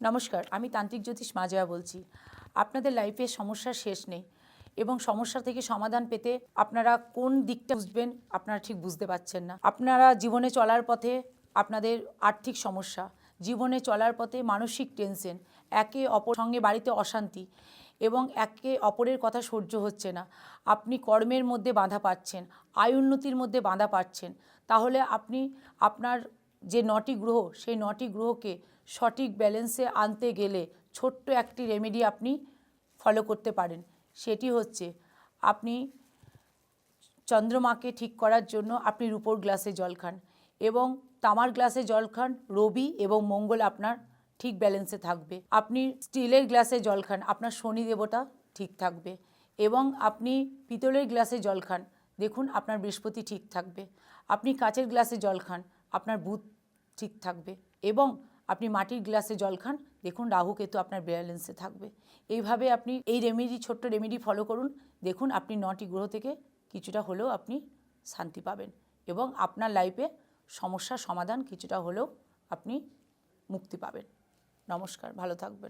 নমস্কার, আমি তান্ত্রিক জ্যোতিষ মাজয়া বলছি। আপনাদের লাইফে সমস্যার শেষ নেই এবং সমস্যা থেকে সমাধান পেতে আপনারা কোন দিকটা বুঝবেন আপনারা ঠিক বুঝতে পারছেন না। আপনারা জীবনে চলার পথে আপনাদের আর্থিক সমস্যা, জীবনে চলার পথে মানসিক টেনশন, একে অপর সঙ্গে বাড়িতে অশান্তি এবং একে অপরের কথা সহ্য হচ্ছে না। আপনি কর্মের মধ্যে বাধা পাচ্ছেন, আয় উন্নতির মধ্যে বাধা পাচ্ছেন। তাহলে আপনি আপনার যে নটি গ্রহ, সেই নটি গ্রহকে সঠিক ব্যালেন্সে আনতে গেলে ছোট্ট একটি রেমেডি আপনি ফলো করতে পারেন। সেটি হচ্ছে আপনি চন্দ্রমাকে ঠিক করার জন্য আপনি রূপোর গ্লাসে জল খান এবং তামার গ্লাসে জল খান, রবি এবং মঙ্গল আপনার ঠিক ব্যালেন্সে থাকবে। আপনি স্টিলের গ্লাসে জল খান, আপনার শনি দেবতা ঠিক থাকবে এবং আপনি পিতলের গ্লাসে জল খান, দেখুন আপনার বৃহস্পতি ঠিক থাকবে। আপনি কাচের গ্লাসে জল খান আপনার ঠিক থাকবে এবং আপনি মাটির গ্লাসে জল খান। দেখুন রাহু কেতু আপনার ব্যালেন্সে থাকবে। এইভাবে আপনি এই রেমেডি ছোট্ট রেমেডি ফলো করুন। দেখুন আপনি নটি গ্রহ থেকে কিছুটা হলেও আপনি শান্তি পাবেন এবং আপনার লাইফে সমস্যার সমাধান কিছুটা হলেও আপনি মুক্তি পাবেন। নমস্কার, ভালো থাকবেন।